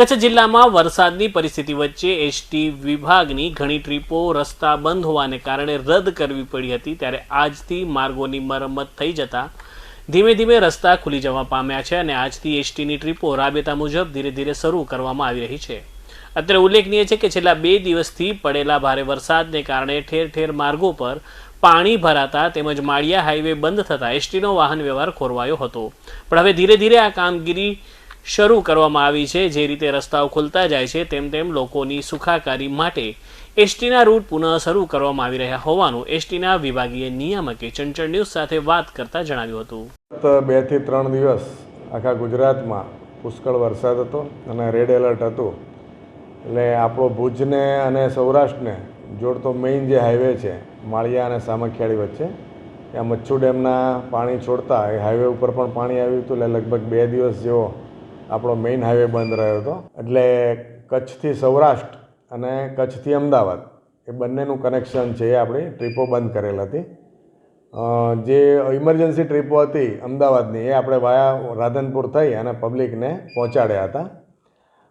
કચ્છ જિલ્લામાં વરસાદની પરિસ્થિતિ વચ્ચે એસટી વિભાગની ઘણી ટ્રીપો રસ્તા બંધ હોવાને કારણે રદ કરવી પડી હતી ત્યારે આજથી માર્ગોની મરમ્મત થઈ જતા ધીમે ધીમે રસ્તા ખુલી જવા પામ્યા છે અને આજથી એસટીની ટ્રીપો રાબેતા મુજબ ધીરે ધીરે શરૂ કરવામાં આવી રહી છે. અત્યારે ઉલ્લેખનીય છે કે છેલ્લા બે દિવસથી પડેલા ભારે વરસાદને કારણે ઠેર ઠેર માર્ગો પર પાણી ભરાતા તેમજ માળિયા હાઈવે બંધ થતાં એસટીનો વાહન વ્યવહાર ખોરવાયો હતો. પણ હવે ધીરે ધીરે આ કામગીરી શરૂ કરવામાં આવી છે. જે રીતે રસ્તાઓ ખુલતા જાય છે, તેમ તેમ લોકોની સુખાકારી માટે એસટીના રૂટ પુનઃ શરૂ કરવામાં આવી રહ્યા હોવાનું એસટીના વિભાગીય નિયામકે ચંચળ ન્યૂઝ સાથે વાત કરતા જણાવ્યું હતું. બેથી ત્રણ દિવસ આખા ગુજરાતમાં પુષ્કળ વરસાદ હતો અને રેડ એલર્ટ હતું. એટલે આપણો ભુજને અને સૌરાષ્ટ્રને જોડતો મેઇન જે હાઈવે છે, માળિયા અને સામખિયાળી વચ્ચે, ત્યાં મચ્છુ ડેમના પાણી છોડતા એ હાઈવે ઉપર પણ પાણી આવ્યું હતું. એટલે લગભગ બે દિવસ જેવો આપણો મેઇન હાઈવે બંધ રહ્યો હતો. એટલે કચ્છથી સૌરાષ્ટ્ર અને કચ્છથી અમદાવાદ, એ બંનેનું કનેક્શન છે એ આપણી ટ્રીપો બંધ કરેલ હતી. જે ઇમરજન્સી ટ્રીપો હતી અમદાવાદની, એ આપણે વાયા રાધનપુર થઈ અને પબ્લિકને પહોંચાડ્યા હતા.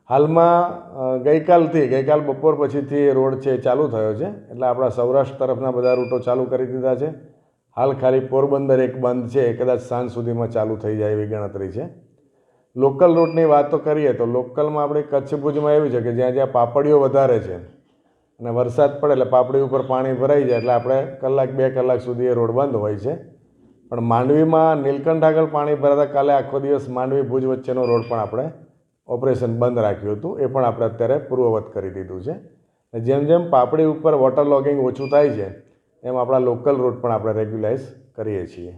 હાલમાં ગઈકાલથી, ગઈકાલ બપોર પછીથી એ રોડ છે ચાલુ થયો છે. એટલે આપણા સૌરાષ્ટ્ર તરફના બધા રૂટો ચાલુ કરી દીધા છે. હાલ ખાલી પોરબંદર એક બંધ છે, એ કદાચ સાંજ સુધીમાં ચાલુ થઈ જાય એવી ગણતરી છે. લોકલ રૂટની વાત તો કરીએ તો લોકલમાં આપણે કચ્છ ભુજમાં એવું છે કે જ્યાં જ્યાં પાપડીઓ વધારે છે અને વરસાદ પડે એટલે પાપડી ઉપર પાણી ભરાઈ જાય એટલે આપણે કલાક બે કલાક સુધી એ રોડ બંધ હોય છે. પણ માંડવીમાં નીલકંઠ આગળ પાણી ભરાતા કાલે આખો દિવસ માંડવી ભુજ વચ્ચેનો રોડ પણ આપણે ઓપરેશન બંધ રાખ્યું હતું. એ પણ આપણે અત્યારે પૂર્વવત કરી દીધું છે. જેમ જેમ પાપડી ઉપર વોટર લોગિંગ ઓછું થાય છે, એમ આપણા લોકલ રૂટ પણ આપણે રેગ્યુલાઇઝ કરીએ છીએ.